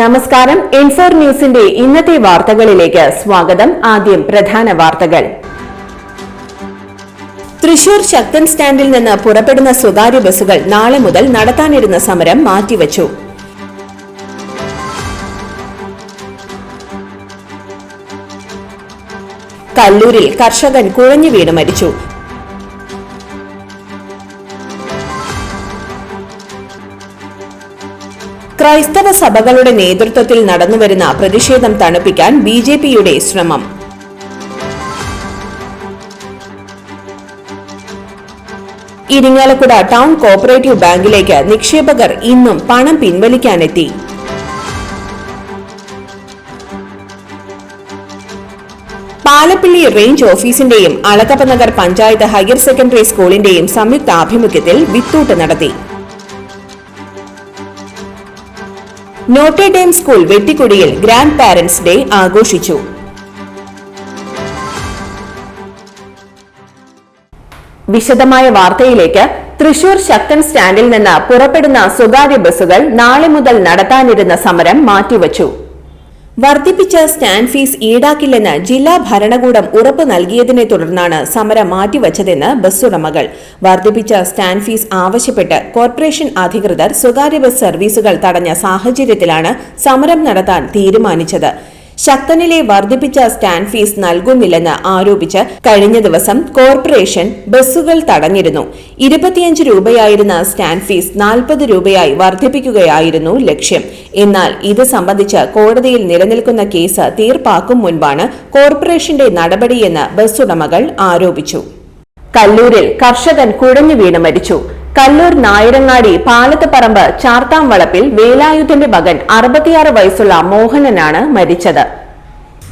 നമസ്കാരം. ഇൻഫോർ ന്യൂസിന്റെ ഇന്നത്തെ വാർത്തകളിലേക്ക് സ്വാഗതം. ആദ്യം പ്രധാന വാർത്തകൾ. തൃശൂർ ശക്തൻ സ്റ്റാൻഡിൽ നിന്ന് പുറപ്പെടുന്ന സ്വകാര്യ ബസ്സുകൾ നാളെ മുതൽ നടത്താനിരുന്ന സമരം മാറ്റിവച്ചു. കല്ലൂരിൽ കർഷകൻ കുഴഞ്ഞു വീണ് മരിച്ചു. ക്രൈസ്തവ സഭകളുടെ നേതൃത്വത്തിൽ നടന്നുവരുന്ന പ്രതിഷേധം തണുപ്പിക്കാൻ ബി ജെ പിയുടെ ശ്രമം. ഇരിങ്ങാലക്കുട ടൗൺ കോപ്പറേറ്റീവ് ബാങ്കിലേക്ക് നിക്ഷേപകർ ഇന്നും പണം പിൻവലിക്കാനെത്തി. പാലപ്പിള്ളി റേഞ്ച് ഓഫീസിന്റെയും അളകപ്പനഗർ പഞ്ചായത്ത് ഹയർ സെക്കൻഡറി സ്കൂളിന്റെയും സംയുക്താഭിമുഖ്യത്തിൽ വിത്തൂട്ട് നടത്തി. നോട്ടർഡേം സ്കൂൾ വെട്ടിക്കുടിയിൽ ഗ്രാൻഡ് പാരന്റ്സ് ഡേ ആഘോഷിച്ചു. വിശദമായ വാർത്തയിലേക്ക് തൃശൂർ ശക്തൻ സ്റ്റാൻഡിൽ നിന്ന് പുറപ്പെടുന്ന സ്വകാര്യ ബസ്സുകൾ നാളെ മുതൽ നടത്താനിരുന്ന സമരം മാറ്റിവച്ചു. വർദ്ധിപ്പിച്ച സ്റ്റാൻഡ് ഫീസ് ഈടാക്കില്ലെന്ന് ജില്ലാ ഭരണകൂടം ഉറപ്പ് നൽകിയതിനെ തുടർന്നാണ് സമരം മാറ്റിവച്ചതെന്ന് ബസ്സുടമകൾ വർദ്ധിപ്പിച്ച സ്റ്റാൻഡ് ഫീസ് ആവശ്യപ്പെട്ട് കോർപ്പറേഷൻ അധികൃതർ സ്വകാര്യ ബസ് സർവീസുകൾ തടഞ്ഞ സാഹചര്യത്തിലാണ് സമരം നടത്താൻ തീരുമാനിച്ചത്. ശക്തനിലെ വർദ്ധിപ്പിച്ച സ്റ്റാൻഡ് ഫീസ് നൽകുന്നില്ലെന്ന് ആരോപിച്ച് കഴിഞ്ഞ ദിവസം കോർപ്പറേഷൻ ബസ്സുകൾ തടഞ്ഞിരുന്നു. ഇരുപത്തിയഞ്ച് രൂപയായിരുന്ന സ്റ്റാൻഡ് ഫീസ് നാൽപ്പത് രൂപയായി വർദ്ധിപ്പിക്കുകയായിരുന്നു ലക്ഷ്യം. എന്നാൽ ഇത് സംബന്ധിച്ച് കോടതിയിൽ നിലനിൽക്കുന്ന കേസ് തീർപ്പാക്കും മുൻപാണ് കോർപ്പറേഷന്റെ നടപടിയെന്ന് ബസ്സുടമകൾ ആരോപിച്ചു. കല്ലൂരിൽ കർഷകൻ കുഴഞ്ഞു വീണ് മരിച്ചു. കല്ലൂർ നായരങ്ങാടി പാലത്തുപറമ്പ് ചാർത്താം വളപ്പിൽ വേലായുധന്റെ മകൻ അറുപത്തിയാറ് വയസ്സുള്ള മോഹനനാണ് മരിച്ചത്.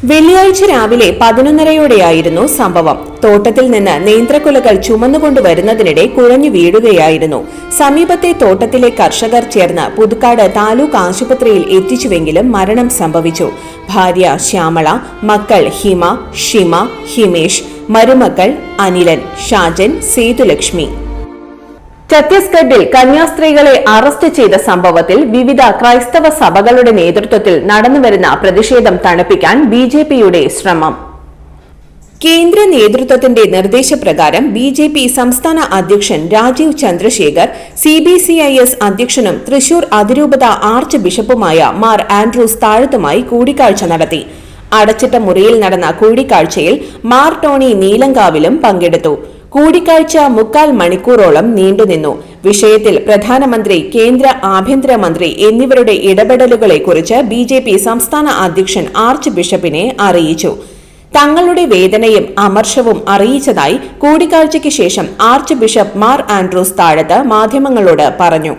വെള്ളിയാഴ്ച രാവിലെ പതിനൊന്നരയോടെയായിരുന്നു സംഭവം. തോട്ടത്തിൽ നിന്ന് നേന്ത്രക്കുലകൾ ചുമന്നുകൊണ്ടുവരുന്നതിനിടെ കുഴഞ്ഞു വീഴുകയായിരുന്നു. സമീപത്തെ തോട്ടത്തിലെ കർഷകർ ചേർന്ന് പുതുക്കാട് താലൂക്ക് ആശുപത്രിയിൽ എത്തിച്ചുവെങ്കിലും മരണം സംഭവിച്ചു. ഭാര്യ ശ്യാമള മക്കൾ ഹിമ ഷിമ ഹിമേഷ് മരുമക്കൾ അനിലൻ ഷാജൻ സേതുലക്ഷ്മി. ഛത്തീസ്ഗഡിൽ കന്യാസ്ത്രീകളെ അറസ്റ്റ് ചെയ്ത സംഭവത്തിൽ വിവിധ ക്രൈസ്തവ സഭകളുടെ നേതൃത്വത്തിൽ നടന്നുവരുന്ന പ്രതിഷേധം തണുപ്പിക്കാൻ ബി ജെ പിയുടെ ശ്രമം. കേന്ദ്ര നേതൃത്വത്തിന്റെ നിർദ്ദേശപ്രകാരം ബി ജെ പി സംസ്ഥാന അധ്യക്ഷൻ Rajeev Chandrasekhar C B C I S അധ്യക്ഷനും തൃശൂർ അതിരൂപത ആർച്ച് ബിഷപ്പുമായ മാർ ആൻഡ്രൂസ് താഴത്തുമായി കൂടിക്കാഴ്ച നടത്തി. അടച്ചിട്ട മുറിയിൽ നടന്ന കൂടിക്കാഴ്ചയിൽ മാർ ടോണി നീലങ്കാവിലും പങ്കെടുത്തു. കൂടിക്കാഴ്ച മുക്കാൽ മണിക്കൂറോളം നീണ്ടുനിന്നു. വിഷയത്തിൽ പ്രധാനമന്ത്രി കേന്ദ്ര ആഭ്യന്തരമന്ത്രി എന്നിവരുടെ ഇടപെടലുകളെക്കുറിച്ച് ബി ജെ പി സംസ്ഥാന അധ്യക്ഷൻ ആർച്ച് ബിഷപ്പിനെ അറിയിച്ചു. തങ്ങളുടെ വേദനയും അമർഷവും അറിയിച്ചതായി കൂടിക്കാഴ്ചയ്ക്ക് ശേഷം arch bishop Mar Andrews Thazhath മാധ്യമങ്ങളോട് പറഞ്ഞു.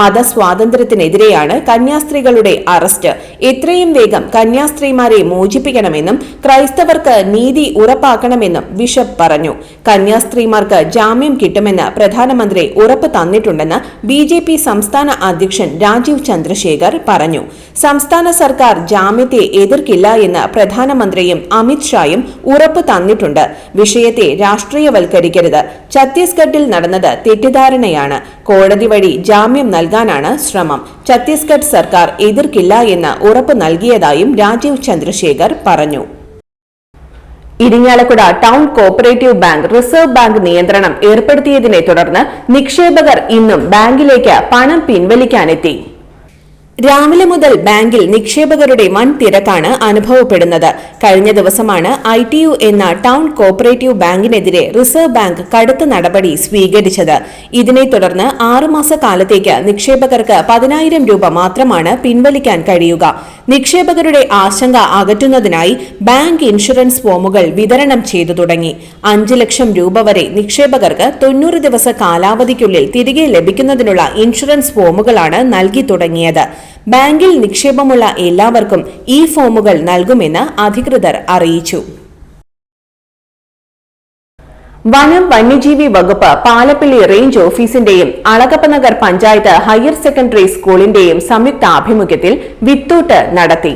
മതസ്വാതന്ത്ര്യത്തിനെതിരെയാണ് കന്യാസ്ത്രീകളുടെ അറസ്റ്റ്. എത്രയും വേഗം കന്യാസ്ത്രീമാരെ മോചിപ്പിക്കണമെന്നും ക്രൈസ്തവർക്ക് നീതി ഉറപ്പാക്കണമെന്നും ബിഷപ്പ് പറഞ്ഞു. കന്യാസ്ത്രീമാർക്ക് ജാമ്യം കിട്ടുമെന്ന് പ്രധാനമന്ത്രി ഉറപ്പ് തന്നിട്ടുണ്ടെന്ന് ബി ജെ പി സംസ്ഥാന അധ്യക്ഷൻ രാജീവ് ചന്ദ്രശേഖർ പറഞ്ഞു. സംസ്ഥാന സർക്കാർ ജാമ്യത്തെ എതിർക്കില്ല എന്ന് പ്രധാനമന്ത്രിയും അമിത്ഷായും ഉറപ്പ് തന്നിട്ടുണ്ട്. വിഷയത്തെ രാഷ്ട്രീയവൽക്കരിക്കരുത്. ഛത്തീസ്ഗഡിൽ നടന്നത് തെറ്റിദ്ധാരണയാണ്. കോടതി വഴി ജാമ്യം നൽകാനാണ് ശ്രമം. ഛത്തീസ്ഗഡ് സർക്കാർ എതിർക്കില്ല എന്ന് ഉറപ്പ് നൽകിയതായും രാജീവ് ചന്ദ്രശേഖർ പറഞ്ഞു. Irinjalakuda town cooperative bank reserve bank നിയന്ത്രണം ഏർപ്പെടുത്തിയതിനെ തുടർന്ന് നിക്ഷേപകർ ഇന്നും ബാങ്കിലേക്ക് പണം പിൻവലിക്കാനെത്തി. രാവിലെ മുതൽ ബാങ്കിൽ നിക്ഷേപകരുടെ വൻ തിരക്കാണ് അനുഭവപ്പെടുന്നത്. കഴിഞ്ഞ ദിവസമാണ് ഐ ടി യു എന്ന ടൗൺ കോപ്പറേറ്റീവ് ബാങ്കിനെതിരെ റിസർവ് ബാങ്ക് കടുത്ത നടപടി സ്വീകരിച്ചത്. ഇതിനെ തുടർന്ന് ആറുമാസ കാലത്തേക്ക് നിക്ഷേപകർക്ക് പതിനായിരം രൂപ മാത്രമാണ് പിൻവലിക്കാൻ കഴിയുക. നിക്ഷേപകരുടെ ആശങ്ക അകറ്റുന്നതിനായി ബാങ്ക് ഇൻഷുറൻസ് ഫോമുകൾ വിതരണം ചെയ്തു തുടങ്ങി. അഞ്ച് ലക്ഷം രൂപ വരെ നിക്ഷേപകർക്ക് തൊണ്ണൂറ് ദിവസ കാലാവധിക്കുള്ളിൽ തിരികെ ലഭിക്കുന്നതിനുള്ള ഇൻഷുറൻസ് ഫോമുകളാണ് നൽകി തുടങ്ങിയത്. ബാങ്കിൽ നിക്ഷേപമുള്ള എല്ലാവർക്കും ഈ ഫോമുകൾ നൽകുമെന്ന് അധികൃതർ അറിയിച്ചു. വനം വന്യജീവി വകുപ്പ് പാലപ്പിള്ളി റേഞ്ച് ഓഫീസിന്റെയും അളകപ്പനഗർ പഞ്ചായത്ത് ഹയർ സെക്കൻഡറി സ്കൂളിന്റെയും സംയുക്ത ആഭിമുഖ്യത്തിൽ വിത്തൂട്ട് നടത്തി.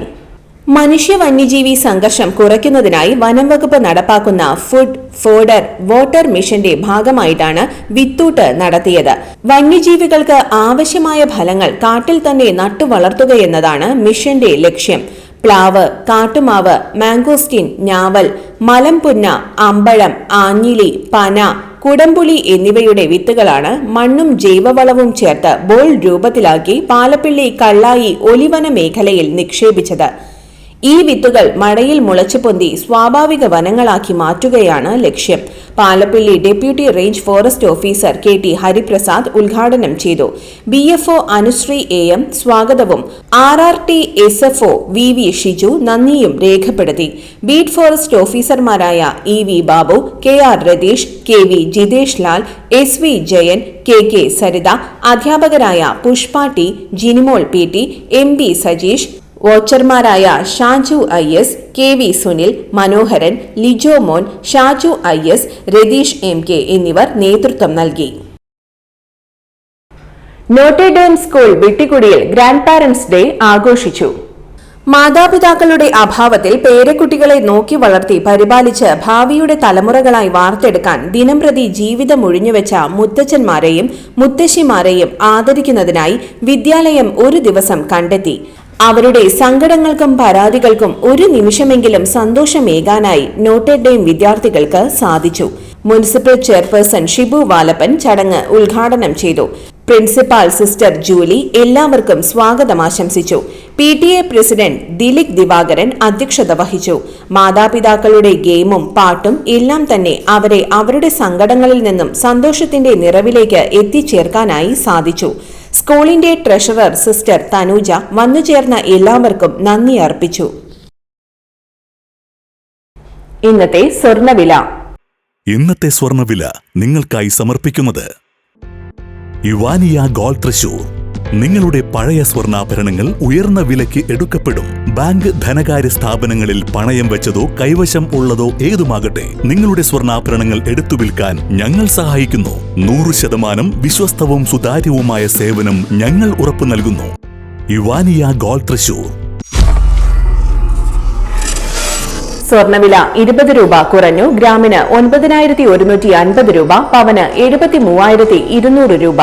മനുഷ്യ വന്യജീവി സംഘർഷം കുറയ്ക്കുന്നതിനായി വനം വകുപ്പ് നടപ്പാക്കുന്ന ഫുഡ് ഫോഡർ വാട്ടർ മിഷന്റെ ഭാഗമായിട്ടാണ് വിത്തൂട്ട് നടത്തിയത്. വന്യജീവികൾക്ക് ആവശ്യമായ ഫലങ്ങൾ കാട്ടിൽ തന്നെ നട്ടുവളർത്തുകയെന്നതാണ് മിഷന്റെ ലക്ഷ്യം. പ്ലാവ് കാട്ടുമാവ് മാംഗോസ്റ്റിൻ ഞാവൽ മലംപുന്ന അമ്പഴം ആഞ്ഞിലി പന കുടംപുളി എന്നിവയുടെ വിത്തുകളാണ് മണ്ണും ജൈവവളവും ചേർത്ത് ബോൾ രൂപത്തിലാക്കി പാലപ്പിള്ളി കള്ളായി ഒലിവന മേഖലയിൽ നിക്ഷേപിച്ചത്. ഈ വിത്തുകൾ മഴയിൽ മുളച്ചു പൊന്തി സ്വാഭാവിക വനങ്ങളാക്കി മാറ്റുകയാണ് ലക്ഷ്യം. Palappilly deputy range forest officer K T Hariprasad ഉദ്ഘാടനം ചെയ്തു. B F O Anushree A M സ്വാഗതവും. R R T S F O V V Shiju നന്ദിയും രേഖപ്പെടുത്തി. ബീറ്റ് ഫോറസ്റ്റ് ഓഫീസർമാരായ E V Babu K R Ratheesh K V Jithesh Lal S V Jayan K K Saritha അധ്യാപകരായ Pushpa T Jinimol P T M B Sajeesh വാച്ചർമാരായ Shaju I S K V Sunil Manoharan Lijomon Shaju I S Ratheesh M K എന്നിവർ നേതൃത്വം നൽകി. Notre Dame school വിട്ടിക്കുടിയിൽ grand parents day ആഘോഷിച്ചു. മാതാപിതാക്കളുടെ അഭാവത്തിൽ പേരക്കുട്ടികളെ നോക്കി വളർത്തി പരിപാലിച്ച് ഭാവിയുടെ തലമുറകളായി വാർത്തെടുക്കാൻ ദിനംപ്രതി ജീവിതം ഒഴിഞ്ഞുവെച്ച മുത്തച്ഛന്മാരെയും മുത്തശ്ശിമാരെയും ആദരിക്കുന്നതിനായി വിദ്യാലയം ഒരു ദിവസം കണ്ടെത്തി. അവരുടെ സങ്കടങ്ങൾക്കും പരാതികൾക്കും ഒരു നിമിഷമെങ്കിലും സന്തോഷമേകാനായി നോട്ടേഡേം വിദ്യാർത്ഥികൾക്ക് സാധിച്ചു. മുനിസിപ്പൽ ചെയർപേഴ്സൺ ഷിബു വാലപ്പൻ ചടങ്ങ് ഉദ്ഘാടനം ചെയ്തു. പ്രിൻസിപ്പാൾ സിസ്റ്റർ ജൂലി എല്ലാവർക്കും സ്വാഗതം ആശംസിച്ചു. P T A president Dileep Divakaran അധ്യക്ഷത വഹിച്ചു. മാതാപിതാക്കളുടെ ഗെയിമും പാട്ടും എല്ലാം തന്നെ അവരെ അവരുടെ സങ്കടങ്ങളിൽ നിന്നും സന്തോഷത്തിന്റെ നിറവിലേക്ക് എത്തിച്ചേർക്കാനായി സാധിച്ചു. സ്കൂളിന്റെ ട്രഷറർ സിസ്റ്റർ തനൂജ വന്നുചേർന്ന എല്ലാവർക്കും നന്ദി അർപ്പിച്ചു. ഇന്നത്തെ സ്വർണവില. ഇന്നത്തെ സ്വർണവില നിങ്ങൾക്കായി സമർപ്പിക്കുന്നത് യുവാനിയ ഗോൾ തൃശൂർ. നിങ്ങളുടെ പഴയ സ്വർണാഭരണങ്ങൾ ഉയർന്ന വിലയ്ക്ക് എടുക്കപ്പെടും. ബാങ്ക് ധനകാര്യ സ്ഥാപനങ്ങളിൽ പണയം വെച്ചതോ കൈവശം ഉള്ളതോ ഏതുമാകട്ടെ നിങ്ങളുടെ സ്വർണാഭരണങ്ങൾ എടുത്തു വിൽക്കാൻ ഞങ്ങൾ സഹായിക്കുന്നു. നൂറ് ശതമാനം വിശ്വസ്തവും സുതാര്യവുമായ സേവനം ഞങ്ങൾ ഉറപ്പു നൽകുന്നു. യുവാനിയ ഗോൾ തൃശൂർ. സ്വർണവില ഇരുപത് രൂപ കുറഞ്ഞു. ഗ്രാമിന് ഒൻപതിനായിരത്തി ഒരുന്നൂറ്റി അൻപത് രൂപ പവന് എഴുപത്തി മൂവായിരത്തി ഇരുന്നൂറ് രൂപ.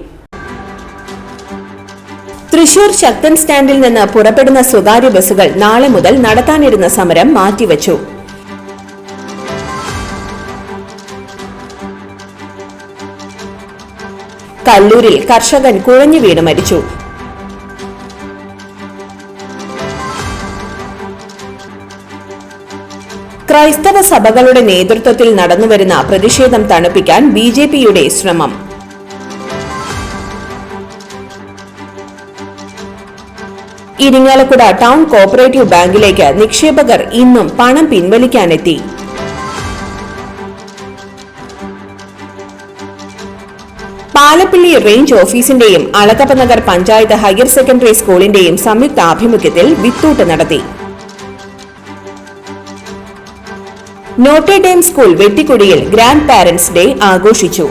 തൃശൂർ ശക്തൻ സ്റ്റാൻഡിൽ നിന്ന് പുറപ്പെടുന്ന സ്വകാര്യ ബസ്സുകൾ നാളെ മുതൽ നടത്താനിരുന്ന സമരം മാറ്റിവച്ചു. കല്ലൂരിൽ കർഷകൻ കുഴഞ്ഞു വീണ് മരിച്ചു. ക്രൈസ്തവ സഭകളുടെ നേതൃത്വത്തിൽ നടന്നുവരുന്ന പ്രതിഷേധം തണുപ്പിക്കാൻ ബിജെപിയുടെ ശ്രമം. ഇരിങ്ങാലക്കുട ടൗൺ കോപ്പറേറ്റീവ് ബാങ്കിലേക്ക് നിക്ഷേപകർ ഇന്നും പണം പിൻവലിക്കാനെത്തി. പാലപ്പിള്ളി റേഞ്ച് ഓഫീസിന്റെയും Alagappanagar panchayat higher secondary സ്കൂളിന്റെയും സംയുക്ത ആഭിമുഖ്യത്തിൽ വിത്തൂട്ട് നടത്തി. നോട്ടേഡേം സ്കൂൾ വെട്ടിക്കുടിയിൽ ഗ്രാൻഡ് പാരന്റ്സ് ഡേ ആഘോഷിച്ചു.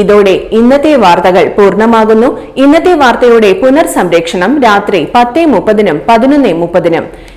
ഇതോടെ ഇന്നത്തെ വാർത്തകൾ പൂർണമാകുന്നു. ഇന്നത്തെ വാർത്തയുടെ പുനർസംപ്രേക്ഷണം രാത്രി പത്ത് മുപ്പതിനും പതിനൊന്നേ മുപ്പതിനും.